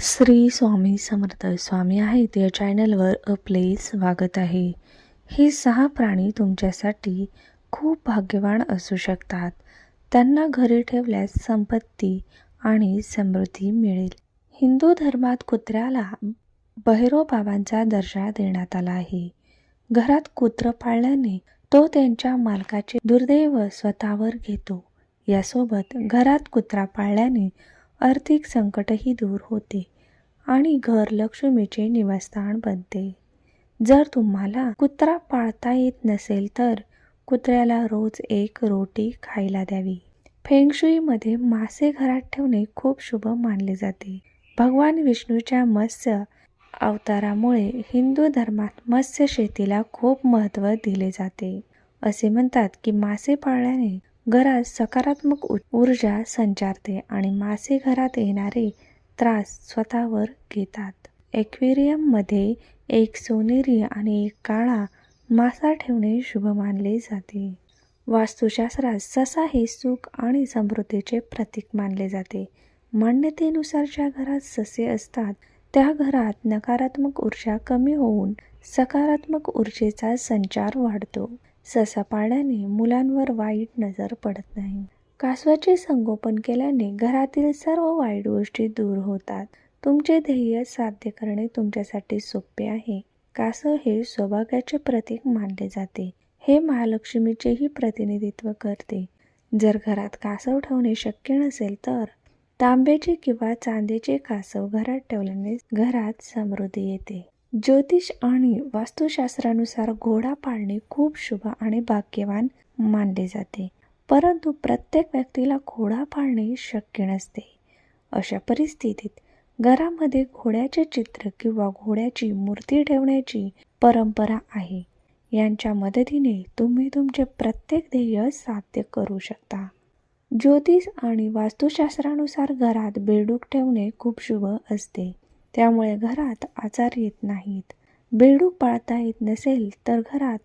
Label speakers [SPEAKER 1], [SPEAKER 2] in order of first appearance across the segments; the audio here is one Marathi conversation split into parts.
[SPEAKER 1] श्री स्वामी समर्थ स्वामी आहेत या चॅनलवर आपले स्वागत आहे. हे सहा प्राणी तुमच्यासाठी खूप भाग्यवान असू शकतात. त्यांना घरी ठेवल्यास संपत्ती आणि समृद्धी मिळेल. हिंदू धर्मात कुत्र्याला बहिरो बाबांचा दर्जा देण्यात आला आहे. घरात कुत्र पाळल्याने तो त्यांच्या मालकाचे दुर्दैव स्वतःवर घेतो. यासोबत घरात कुत्रा पाळल्याने आर्थिक संकटही दूर होते आणि घर लक्ष्मीचे निवासस्थान बनते. जर तुम्हाला कुत्रा पाळता येत नसेल तर कुत्र्याला रोज एक रोटी खायला द्यावी. फेंगशुईमध्ये मासे घरात ठेवणे खूप शुभ मानले जाते. भगवान विष्णूच्या मत्स्य अवतारामुळे हिंदू धर्मात मत्स्य शेतीला खूप महत्त्व दिले जाते. असे म्हणतात की मासे पाळल्याने घरात सकारात्मक ऊर्जा संचारते आणि मासे घरात येणारे त्रास स्वतःवर घेतात. ॲक्वेरियममध्ये एक सोनेरी आणि एक काळा मासा ठेवणे शुभ मानले जाते. वास्तुशास्त्रात ससा हे सुख आणि समृद्धीचे प्रतीक मानले जाते. मान्यतेनुसार ज्या घरात ससे असतात त्या घरात नकारात्मक ऊर्जा कमी होऊन सकारात्मक ऊर्जेचा संचार वाढतो. ससा पाळल्याने मुलांवर वाईट नजर पडत नाही. कासवाचे संगोपन केल्याने घरातील सर्व वाईट गोष्टी दूर होतात. तुमचे ध्येय साध्य करणे तुमच्यासाठी सोपे आहे. कासव हे सौभाग्याचे प्रतीक मानले जाते. हे महालक्ष्मीचेही प्रतिनिधित्व करते. जर घरात कासव ठेवणे शक्य नसेल तर तांब्याचे किंवा चांदीचे कासव घरात ठेवल्याने घरात समृद्धी येते. ज्योतिष आणि वास्तुशास्त्रानुसार घोडा पाळणे खूप शुभ आणि भाग्यवान मानले जाते. परंतु प्रत्येक व्यक्तीला घोडा पाळणे शक्य नसते. अशा परिस्थितीत घरामध्ये घोड्याचे चित्र किंवा घोड्याची मूर्ती ठेवण्याची परंपरा आहे. यांच्या मदतीने तुम्ही तुमचे प्रत्येक ध्येय साध्य करू शकता. ज्योतिष आणि वास्तुशास्त्रानुसार घरात बेडूक ठेवणे खूप शुभ असते. त्यामुळे घरात आजार येत नाहीत. बेडूक पाळता येत नसेल तर घरात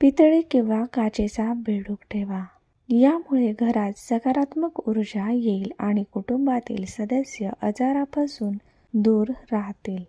[SPEAKER 1] पितळी किंवा काचेचा बेडूक ठेवा. यामुळे घरात सकारात्मक ऊर्जा येईल आणि कुटुंबातील सदस्य आजारापासून दूर राहतील.